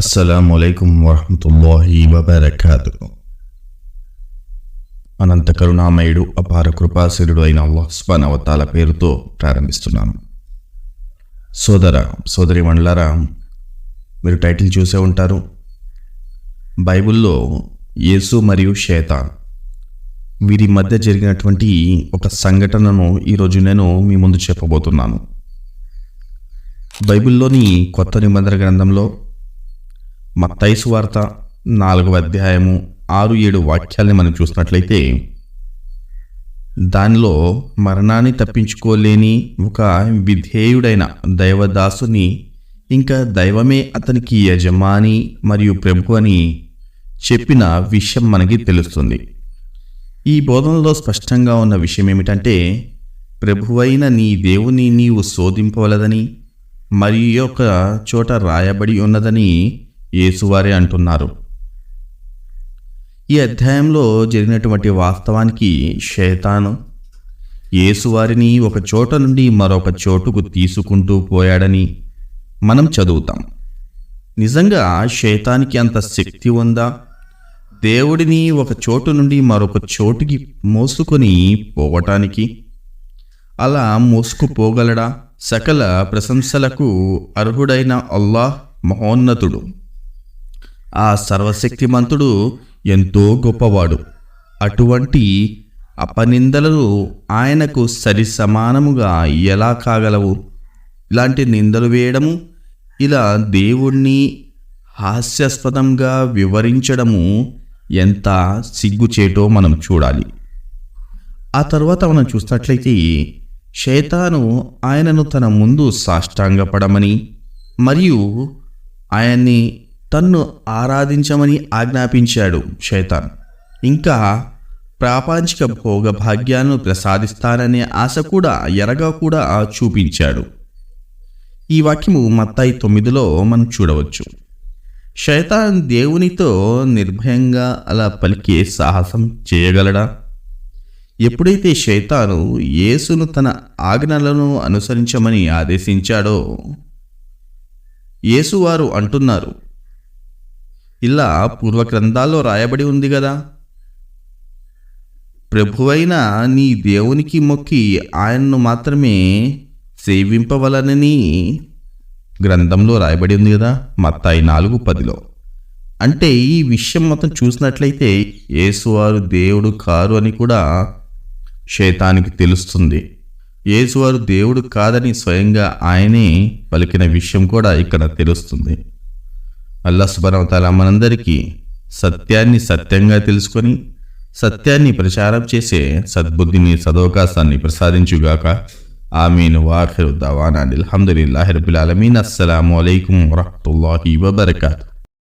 అస్సలాము అయికం వరహమతుల్లాహి వబర్కాతు అనంత కరుణామయుడు అపార కృపాశీరుడు అయిన అల్లాహ్ స్వనవతాల పేరుతో ప్రారంభిస్తున్నాను. సోదర సోదరి మండలారా మీరు టైటిల్ చూసే ఉంటారు. బైబిల్లో యేసు మరియు శేతాన్ వీరి మధ్య జరిగినటువంటి ఒక సంఘటనను ఈరోజు నేను మీ ముందు చెప్పబోతున్నాను. బైబిల్లోని కొత్త నిబంధన గ్రంథంలో మత్తైసు వార్త నాలుగవ అధ్యాయము ఆరు ఏడు వాక్యాల్ని మనం చూసినట్లయితే దానిలో మరణాన్ని తప్పించుకోలేని ఒక విధేయుడైన దైవదాసుని ఇంకా దైవమే అతనికి యజమాని మరియు ప్రభు అని చెప్పిన విషయం మనకి తెలుస్తుంది. ఈ బోధనలో స్పష్టంగా ఉన్న విషయం ఏమిటంటే ప్రభువైన నీ దేవుని నీవు శోధింపవలదని మరి ఒక చోట రాయబడి ఉన్నదని యేసువారే అంటున్నారు. ఈ అధ్యాయంలో జరిగినటువంటి వాస్తవానికి శైతాను యేసువారిని ఒక చోట నుండి మరొక చోటుకు తీసుకుంటూ పోయాడని మనం చదువుతాం. నిజంగా శైతానికి అంత శక్తి ఉందా? దేవుడిని ఒక చోటు నుండి మరొక చోటుకి మోసుకొని పోవటానికి అలా మోసుకుపోగలడా? సకల ప్రశంసలకు అర్హుడైన అల్లాహ్ మహోన్నతుడు. ఆ సర్వశక్తిమంతుడు ఎంతో గొప్పవాడు. అటువంటి అపనిందలు ఆయనకు సరి సమానముగా ఎలా కాగలవు? ఇలాంటి నిందలు వేయడము ఇలా దేవుణ్ణి హాస్యాస్పదంగా వివరించడము ఎంత సిగ్గుచేటో మనం చూడాలి. ఆ తర్వాత మనం చూసినట్లయితే శైతాను ఆయనను తన ముందు సాష్టాంగపడమని మరియు ఆయన్ని తన్ను ఆరాధించమని ఆజ్ఞాపించాడు శైతాన్. ఇంకా ప్రాపంచిక భోగ భాగ్యాలను ప్రసాదిస్తాననే ఆశ కూడా ఎరగా కూడా చూపించాడు. ఈ వాక్యము మత్తాయి తొమ్మిదిలో మనం చూడవచ్చు. శైతాన్ దేవునితో నిర్భయంగా అలా పలికే సాహసం చేయగలడా? ఎప్పుడైతే శైతాను యేసును తన ఆజ్ఞలను అనుసరించమని ఆదేశించాడో యేసువారు అంటున్నారు ఇలా పూర్వగ్రంథాల్లో రాయబడి ఉంది కదా ప్రభువైన నీ దేవునికి మొక్కి ఆయన్ను మాత్రమే సేవింపవలనని గ్రంథంలో రాయబడి ఉంది కదా మత్తాయి నాలుగు పదిలో. అంటే ఈ విషయం మొత్తం చూసినట్లయితే యేసువారు దేవుడు కారు అని కూడా శైతానికి తెలుస్తుంది. యేసువారు దేవుడు కాదని స్వయంగా ఆయనే పలికిన విషయం కూడా ఇక్కడ తెలుస్తుంది. అల్లా సుబరవతాల మనందరికీ సత్యాన్ని సత్యంగా తెలుసుకొని సత్యాన్ని ప్రచారం చేసే సద్బుద్ధిని సదవకాశాన్ని ప్రసాదించుగాక. ఆమీన్. వాఖిరు దవానా అల్హమ్దులిల్లాహి అలమీన్ అస్సలం అస్సలాము వరహతుల్లాహి వరహ్మతుల్లాహి వబర్కాతు.